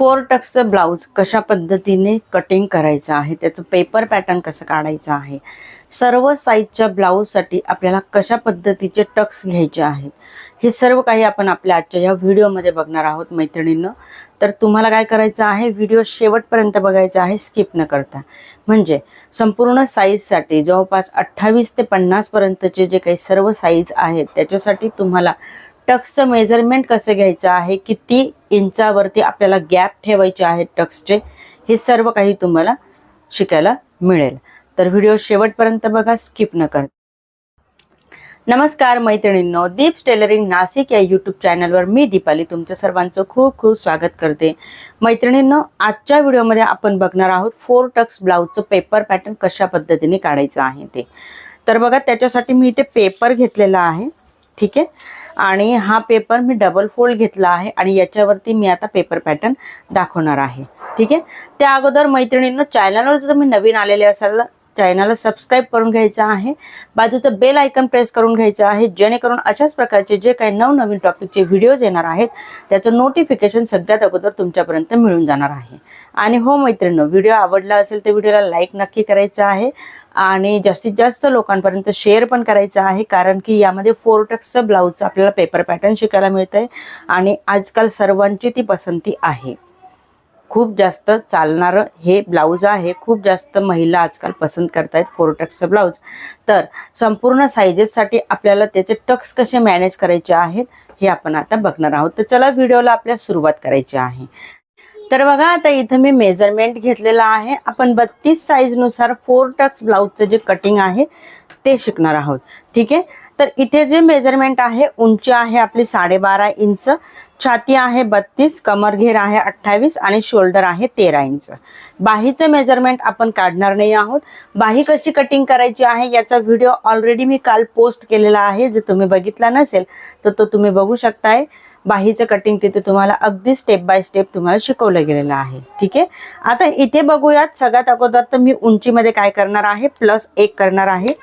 Four टक्सचं blouse कशा पद्धतीने cutting करायचं आहे? त्याचं पेपर पॅटर्न कसं काढायचं आहे? सर्व साईजच्या ब्लाऊजसाठी आपल्याला कशा पद्धतीचे टक्स घ्यायचे आहेत? हे सर्व काही आपण आपल्या आजच्या या व्हिडिओमध्ये बघणार आहोत मैत्रिणींनो. तर तुम्हाला काय करायचं आहे? व्हिडिओ शेवटपर्यंत बघायचा आहे स्किप न करता. म्हणजे संपूर्ण साईजसाठी जवळपास अठ्ठावीस ते पन्नासपर्यंतचे जे काही सर्व साईज आहेत त्याच्यासाठी तुम्हाला टक्सचं मेजरमेंट कसं घ्यायचं आहे? किती इंचावरती आपल्याला गॅप ठेवायचे आहेत टक्सचे? हे सर्व काही तुम्हाला शिकायला मिळेल. तर व्हिडिओ शेवटपर्यंत बघा स्किप न कर नमस्कार मैत्रिणींनो दीप्स टेलरिंग नाशिक या यूट्यूब चॅनलवर मी दीपाली तुमच्या सर्वांचं खूप खूप स्वागत करते. मैत्रिणींनो आजच्या व्हिडिओमध्ये आपण बघणार आहोत फोर टक्स ब्लाऊजचं पेपर पॅटर्न कशा पद्धतीने काढायचं आहे ते. तर बघा त्याच्यासाठी मी इथे पेपर घेतलेला आहे. ठीक आहे? आणि हा पेपर मी डबल फोल्ड घेतला आहे आणि याच्यावरती मी आता पेपर पॅटर्न दाखवणार आहे. ठीक आहे? त्या अगोदर मैत्रिणींना चॅनलवर जर तुम्ही नवीन आलेले असाल चॅनलला सबस्क्राईब करून घ्यायचं आहे. बाजूचं बेल आयकन प्रेस करून घ्यायचं आहे. जेणेकरून अशाच प्रकारचे जे काही नवनवीन टॉपिकचे व्हिडिओज येणार आहेत त्याचं नोटिफिकेशन सगळ्यात अगोदर तुमच्यापर्यंत मिळून जाणार आहे. आणि हो मैत्रिणी व्हिडिओ आवडला असेल तर व्हिडिओला लाईक नक्की करायचं आहे. आणि जास्तीत जास्त लोकांपर्यंत शेअर पण करायचं आहे कारण की यामध्ये फोर टक्सचं ब्लाऊजचं आपल्याला पेपर पॅटर्न शिकायला मिळतं आहे आणि आजकाल सर्वांची ती पसंती आहे. खूप जास्त चालणारं हे ब्लाऊज आहे खूप जास्त महिला आजकाल पसंत करतायत फोर टक्सचं ब्लाऊज तर संपूर्ण सायझेससाठी आपल्याला त्याचे टक्स कसे मॅनेज करायचे आहेत हे आपण आता बघणार आहोत. तर चला व्हिडिओला आपल्या सुरुवात करायची आहे. तर बघा आता इथं मी मेजरमेंट घेतलेला आहे. आपण बत्तीस साईजनुसार फोर टक्स ब्लाऊजचं जे कटिंग आहे ते शिकणार आहोत. ठीक आहे? तर इथे जे मेजरमेंट आहे उंची आहे आपली साडेबारा इंच छाती आहे बत्तीस कमरघेर आहे अठ्ठावीस आणि शोल्डर आहे तेरा इंच. बाहीचं मेजरमेंट आपण काढणार नाही आहोत. बाही कशी कटिंग करायची आहे याचा व्हिडिओ ऑलरेडी मी काल पोस्ट केलेला आहे. जर तुम्ही बघितला नसेल तर तो तुम्ही बघू शकताय. बाहीचं कटिंग तिथे तुम्हाला अगदी स्टेप बाय स्टेप तुम्हाला शिकवलं गेलेलं आहे. ठीक आहे? आता इथे बघूयात सगळ्यात अगोदर तर मी उंचीमध्ये काय करणार आहे? प्लस एक करणार आहे.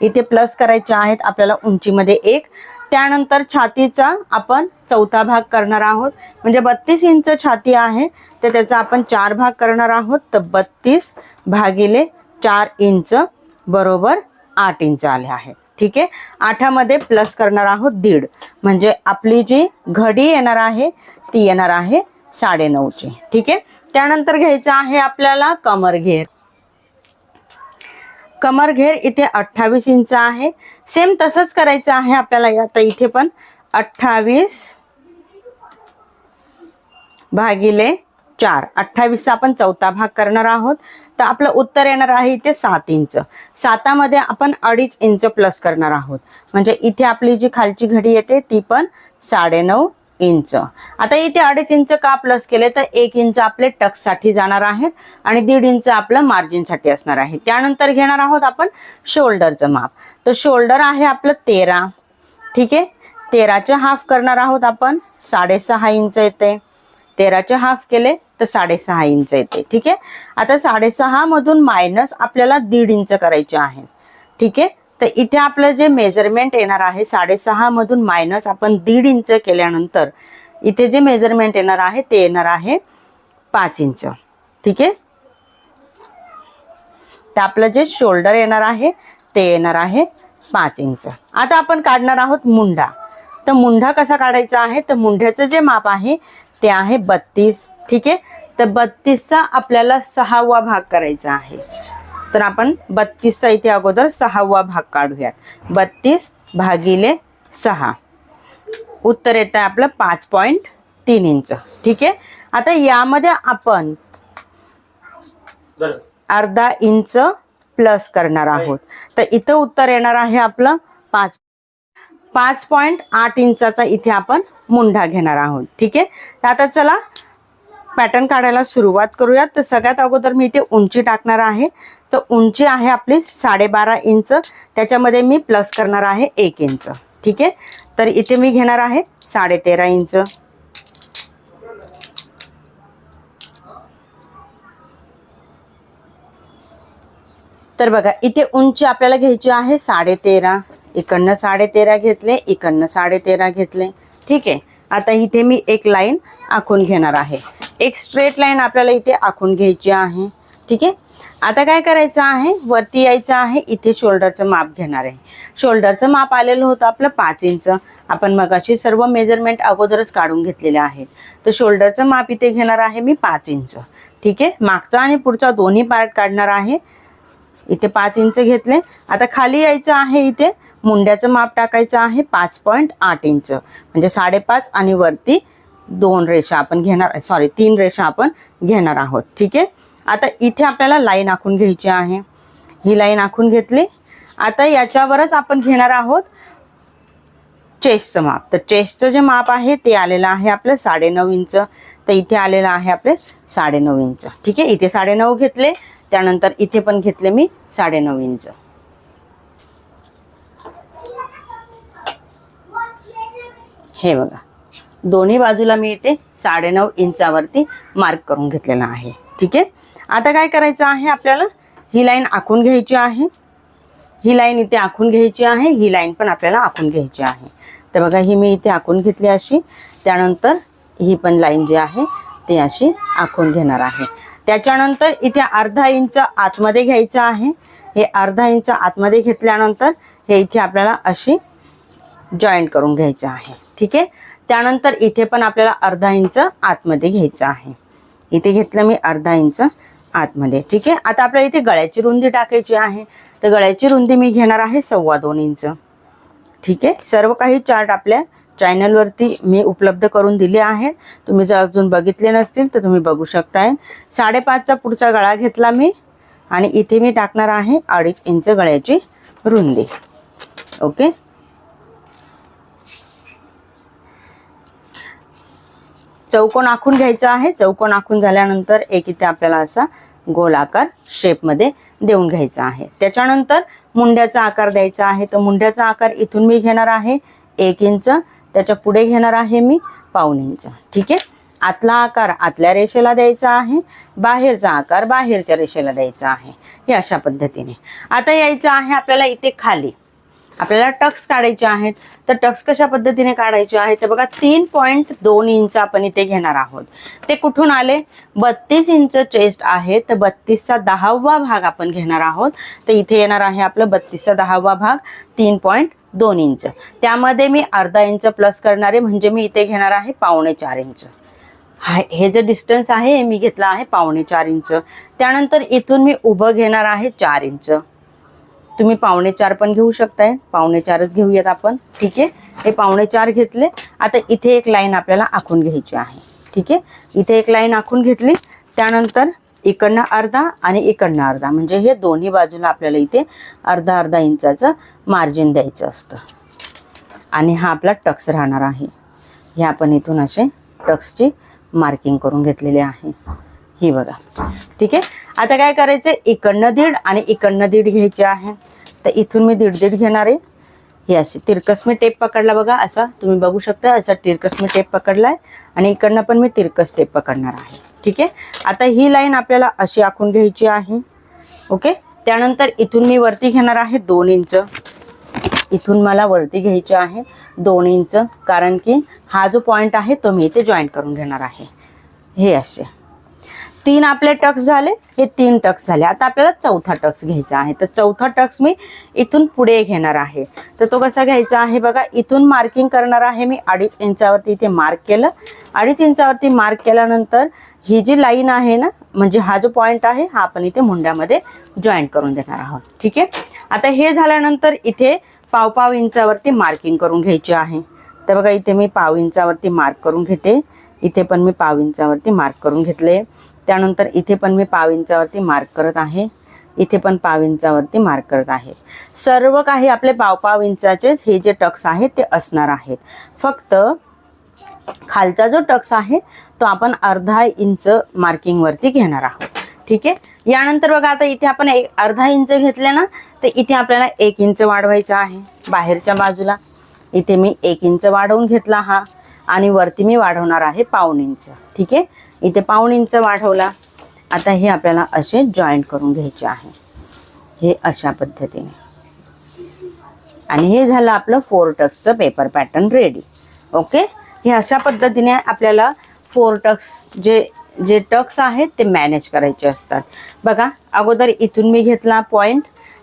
इथे प्लस करायचे आहेत आपल्याला उंचीमध्ये एक. त्यानंतर छातीचा आपण चौथा भाग करणार आहोत. म्हणजे बत्तीस इंच छाती आहे तर त्याचा आपण चार भाग करणार आहोत. तर बत्तीस भागिले चार इंच बरोबर आठ इंच आले आहेत. ठीक आहे? आठामध्ये प्लस करणार आहोत दीड. म्हणजे आपली जी घडी येणार आहे ती येणार आहे साडेनऊची. ठीक आहे? त्यानंतर घ्यायचं आहे आपल्याला कमरघेर. कमरघेर इथे अठ्ठावीस इंच आहे. सेम तसंच करायचं आहे आपल्याला आता इथे पण अठ्ठावीस भागिले चार. अठ्ठावीसचा आपण चौथा भाग करणार आहोत. तर आपलं उत्तर येणार आहे इथे सात इंच. सातामध्ये आपण अडीच इंच प्लस करणार आहोत. म्हणजे इथे आपली जी खालची घडी येते ती पण साडेनऊ इंच. आता इथे अडीच इंच का प्लस केले तर एक इंच आपले टक्ससाठी जाणार आहेत आणि दीड इंच आपलं मार्जिनसाठी असणार आहे. त्यानंतर घेणार आहोत आपण शोल्डरचं माप. तर शोल्डर आहे आपलं तेरा. ठीक आहे? तेराचे हाफ करणार आहोत आपण साडेसहा इंच येते. तेराचे हाफ केले तर साडेसहा इंच येते ठीक आहे? आता साडेसहा मधून मायनस आपल्याला दीड इंच करायचे आहे ठीक आहे? तर इथे आपलं जे मेजरमेंट येणार आहे साडेसहा मधून मायनस आपण दीड इंच केल्यानंतर इथे जे मेजरमेंट येणार आहे ते येणार आहे पाच इंच ठीक आहे? तर आपलं जे शोल्डर येणार आहे ते येणार आहे पाच इंच. आता आपण काढणार आहोत मुंडा. तर मुंढा कसा काढायचा आहे? तर मुंढ्याचं जे माप आहे ते आहे बत्तीस. ठीक आहे? तर बत्तीसचा आपल्याला सहावा भाग करायचा आहे. तर आपण बत्तीसचा इथे अगोदर सहावा भाग काढूयात. बत्तीस भागिले सहा. उत्तर येत आहे आपलं पाच पॉईंट तीन इंच. ठीक आहे? आता यामध्ये आपण अर्धा इंच प्लस करणार आहोत. तर इथं उत्तर येणार आहे आपलं पाच पाच पॉईंट आठ इंचाचा इथे आपण मुंढा घेणार आहोत. ठीक आहे? तर आता चला पॅटर्न काढायला सुरुवात करूयात. तर सगळ्यात अगोदर मी इथे उंची टाकणार आहे. तर उंची आहे आपली साडेबारा इंच. त्याच्यामध्ये मी प्लस करणार आहे एक इंच. ठीक आहे? तर इथे मी घेणार आहे साडेतेरा इंच. तर बघा इथे उंची आपल्याला घ्यायची आहे साडेतेरा. इकडनं साडे तेरा घेतले इकडनं साडेतेरा घेतले. ठीक आहे? आता इथे मी एक लाईन आखून घेणार आहे. एक स्ट्रेट लाईन आपल्याला इथे आखून घ्यायची आहे. ठीक आहे? आता काय करायचं आहे? वरती यायचं आहे. इथे शोल्डरचं माप घेणार आहे. शोल्डरचं माप आलेलं होतं आपलं पाच इंच. आपण मगाशी सर्व मेजरमेंट अगोदरच काढून घेतलेले आहेत. तर शोल्डरचं माप इथे घेणार आहे मी पाच इंच. ठीक आहे? मागचा आणि पुढचा दोन्ही पार्ट काढणार आहे. इथे पाच इंच घेतले. आता खाली यायचं आहे इथे. मुंड्याचं माप टाकायचं आहे पाच पॉईंट आठ इंच. म्हणजे साडेपाच आणि वरती दोन रेषा आपण घेणार सॉरी तीन रेषा आपण घेणार आहोत. ठीक आहे? आता इथे आपल्याला लाईन आखून घ्यायची आहे. ही लाईन आखून घेतली. आता याच्यावरच आपण घेणार आहोत चेस्टचं माप. तर चेस्टचं जे माप आहे ते आलेलं आहे आपलं साडेनऊ इंच. तर इथे आलेलं आहे आपले साडेनऊ इंच. ठीक आहे? इथे साडेनऊ घेतले. त्यानंतर इथे पण घेतले मी साडेनऊ इंच. हे बघा. दोन्ही बाजूला मी इथे साडेनऊ इंचावरती मार्क करून घेतलेला आहे. ठीक आहे? आता काय करायचं आहे आपल्याला? ही लाईन आखून घ्यायची आहे. ही लाईन इथे आखून घ्यायची आहे. ही लाईन पण आपल्याला आखून घ्यायची आहे. तर बघा ही मी इथे आखून घेतली अशी. त्यानंतर ही पण लाईन जी आहे ती अशी आखून घेणार आहे. त्याच्यानंतर इथे अर्धा इंच आतमध्ये घ्यायचं आहे. हे अर्धा इंच आतमध्ये घेतल्यानंतर हे इथे आपल्याला अशी जॉईंट करून घ्यायचं आहे. ठीक आहे? त्यानंतर इथे पण आपल्याला अर्धा इंच आतमध्ये घ्यायचं आहे. इथे घेतलं मी अर्धा इंच आतमध्ये ठीक आहे? आता आपल्याला इथे गळ्याची रुंदी टाकायची आहे. तर गळ्याची रुंदी मी घेणार आहे सव्वा दोन इंच. ठीक आहे? सर्व काही चार्ट आपल्या चॅनलवरती मी उपलब्ध करून दिले आहेत. तुम्ही जर अजून बघितले नसतील तर तुम्ही बघू शकताय. साडेपाचचा पुढचा गळा घेतला मी आणि इथे मी टाकणार आहे अडीच इंच गळ्याची रुंदी. ओके? चौकोन आखून घ्यायचा आहे. चौकोन आखून झाल्यानंतर एक इथे आपल्याला असा गोलाकार शेपमध्ये देऊन घ्यायचा आहे. त्याच्यानंतर मुंड्याचा आकार द्यायचा आहे. तर मुंड्याचा आकार इथून मी घेणार आहे एक इंच. त्याच्या पुढे घेणार आहे मी पाऊन इंच. ठीक आहे? आतला आकार आतल्या रेषेला द्यायचा आहे. बाहेरचा आकार बाहेरच्या रेषेला द्यायचा आहे. हे अशा पद्धतीने. आता यायचं आहे आपल्याला इथे खाली. आपल्याला टक्स काढायचे आहेत. तर टक्स कशा पद्धतीने काढायचे आहेत? तर बघा तीन पॉईंट दोन इंच आपण इथे घेणार आहोत. ते कुठून आले? बत्तीस इंच चेस्ट आहे तर बत्तीसचा दहावा भाग आपण घेणार आहोत. तर इथे येणार आहे आपलं बत्तीसचा दहावा भाग तीन पॉईंट दोन इंच. त्यामध्ये मी अर्धा इंच प्लस करणारे म्हणजे मी इथे घेणार आहे पावणे चार इंच. हा हे जे डिस्टन्स आहे मी घेतलं आहे पावणे चार इंच. त्यानंतर इथून मी उभं घेणार आहे चार इंच. तुम्ही पावणे चार पण घेऊ शकताय. पावणे चारच घेऊयात आपण. ठीक आहे? हे पावणे चार घेतले. आता इथे एक लाईन आपल्याला आखून घ्यायची आहे. ठीक आहे? इथे एक लाईन आखून घेतली. त्यानंतर इकडनं अर्धा आणि इकडनं अर्धा. म्हणजे हे दोन्ही बाजूला आपल्याला इथे अर्धा अर्धा इंचाचं मार्जिन द्यायचं असतं. आणि हा आपला टक्स राहणार आहे. हे आपण इथून असे टक्सची मार्किंग करून घेतलेली आहे. ही बघा. ठीक आहे? आता काय करायचं? इकडनं दीड आणि इकडनं दीड घ्यायचे आहे. तर इथून मी दीड दीड घेणार आहे. हे असे तिरकस मी टेप पकडला बघा. असा तुम्ही बघू शकता असा तिरकस मी टेप पकडलाय. आणि इकडनं पण मी तिरकस टेप पकडणार आहे. ठीक आहे? आता ही लाईन आपल्याला अशी आखून घ्यायची आहे. ओके? त्यानंतर इथून मी वरती घेणार आहे दोन इंच. इथून मला वरती घ्यायची आहे दोन इंच. कारण की हा जो पॉईंट आहे तो मी इथे जॉईंट करून घेणार आहे. हे असे. तीन आपले टक्स झाले हे तीन टक्स झाले. आता आपल्याला चौथा टक्स घ्यायचा आहे. तर चौथा टक्स मी इथून पुढे घेणार आहे. तर तो कसा घ्यायचा आहे बघा इथून मार्किंग करणार आहे मी अडीच इंचावरती इथे मार्क केलं. अडीच इंचावरती मार्क केल्यानंतर ही जी लाईन आहे ना म्हणजे हा जो पॉईंट आहे हा आपण इथे मुंड्यामध्ये जॉईंट करून देणार आहोत. ठीक आहे? आता हे झाल्यानंतर इथे पाव पाव इंचावरती मार्किंग करून घ्यायची आहे. तर बघा इथे मी पाव इंचावरती मार्क करून घेते. इथे पण मी पाव इंचावरती मार्क करून घेतले. त्यानंतर इथे पण मी पाव इंचावरती मार्क करत आहे. इथे पण पाव इंचावरती मार्क करत आहे. सर्व काही आपले पाव पाव इंचाचेच हे जे टक्स आहेत ते असणार आहेत. फक्त खालचा जो टक्स आहे तो आपण अर्धा इंच मार्किंगवरती घेणार आहोत. ठीक आहे? यानंतर बघा आता इथे आपण एक अर्धा इंच घेतले ना तर इथे आपल्याला एक इंच वाढवायचा आहे. बाहेरच्या बाजूला इथे मी एक इंच वाढवून घेतला हा आणि वरती मी वाढवणार आहे पाऊन इंच. ठीक आहे? इथे पाऊण इंच वाढवला आता हे आपल्याला असे जॉईंट करून घ्यायचे आहे. हे अशा पद्धतीने. आणि हे झालं आपलं फोर टक्सचं पेपर पॅटर्न रेडी ओके हे अशा पद्धतीने आपल्याला फोर टक्स जे जे टक्स आहेत ते मॅनेज करायचे असतात. बघा अगोदर इथून मी घेतला पॉईंट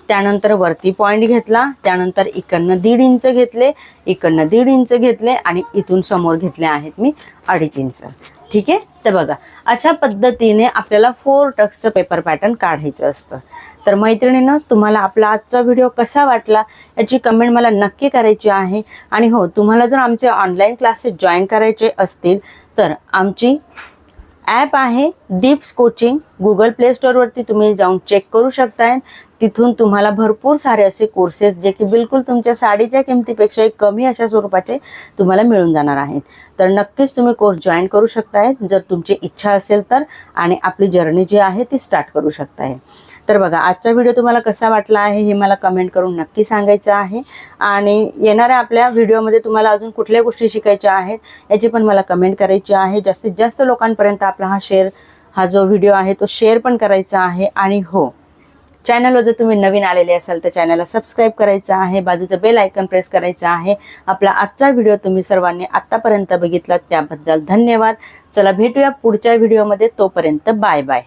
त्यानंतर वरती पॉईंट घेतला त्यानंतर इकडनं दीड इंच घेतले इकडनं दीड इंच घेतले आणि इथून समोर घेतले आहेत मी अडीच इंच. ठीक आहे? तर बघा अशा पद्धतीने आपल्याला फोर टक्सचं पेपर पॅटर्न काढायचं असतं. तर मैत्रिणीनं तुम्हाला आपला आजचा व्हिडिओ कसा वाटला याची कमेंट मला नक्की करायची आहे. आणि हो तुम्हाला जर आमचे ऑनलाईन क्लासेस जॉईन करायचे असतील तर आमची ॲप आहे दीप्स कोचिंग. गुगल प्ले स्टोअरवरती तुम्ही जाऊन चेक करू शकताय. तिथून तुम्हाला भरपूर सारे असे कोर्सेस जे की बिलकुल तुमच्या साडीच्या किमतीपेक्षाही कमी अशा स्वरूपाचे तुम्हाला मिळून जाणार आहेत. तर नक्कीच तुम्ही कोर्स जॉईन करू शकताय. जर तुमची इच्छा असेल तर आणि आपली जर्नी जी आहे ती स्टार्ट करू शकताय. तर बघा आजचा व्हिडिओ तुम्हाला कसा वाटला आहे हे मला कमेंट करून नक्की सांगायचं आहे. आणि येणाऱ्या आपल्या व्हिडिओमध्ये तुम्हाला अजून कुठल्या गोष्टी शिकायच्या आहेत याची पण मला कमेंट करायची आहे. जास्तीत जास्त लोकांपर्यंत आपला हा शेअर हा जो व्हिडिओ आहे तो शेअर पण करायचा आहे. आणि हो चॅनलवर जर तुम्ही नवीन आलेले असाल तर चॅनलला सबस्क्राईब करायचं आहे. बाजूचं बेल आयकन प्रेस करायचं आहे. आपला आजचा व्हिडिओ तुम्ही सर्वांनी आत्तापर्यंत बघितलात त्याबद्दल धन्यवाद. चला भेटूया पुढच्या व्हिडिओमध्ये तोपर्यंत बाय बाय